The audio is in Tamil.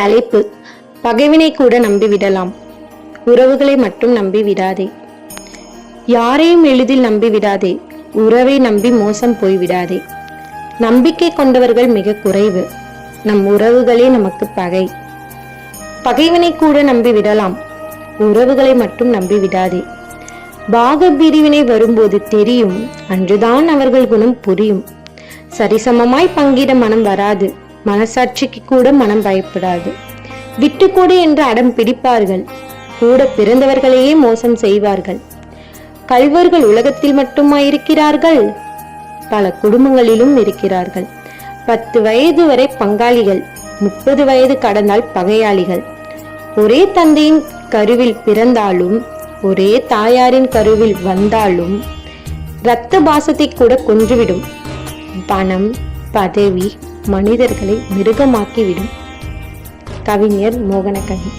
தலைப்பு. பகைவினை கூட நம்பிவிடலாம் உறவுகளை மட்டும் நம்பி விடாதே. யாரையும் எளிதில் நம்பி விடாதே. உறவை நம்பி மோசம் போய்விடாதே நம்பிக்கை கொண்டவர்கள் மிக குறைவு. நம் உறவுகளே நமக்கு பகை. பகைவனை கூட நம்பி விடலாம். உறவுகளை மட்டும் நம்பி விடாதே. பாக பிரிவினை வரும்போது தெரியும். அன்றுதான் அவர்கள் குணம் புரியும். சரிசமமாய் பங்கிட மனம் வராது. மனசாட்சிக்கு கூட மனம் பயப்படாது. விட்டுக்கூடு என்று அடம் பிடிப்பார்கள். கூட பிறந்தவர்களையே மோசம் செய்வார்கள். கல்வர்கள் உலகத்தில் மட்டுமா இருக்கிறார்கள் பல குடும்பங்களிலும் இருக்கிறார்கள். பத்து வயது வரை பங்காளிகள் முப்பது வயது கடந்தால் பகையாளிகள். ஒரே தந்தையின் கருவில் பிறந்தாலும் ஒரே தாயாரின் கருவில் வந்தாலும் இரத்த பாசத்தை கூட கொன்றுவிடும். பணம் பதவி மனிதர்களை மிருகமாக்கிவிடும். கவிஞர் மோகனகவி.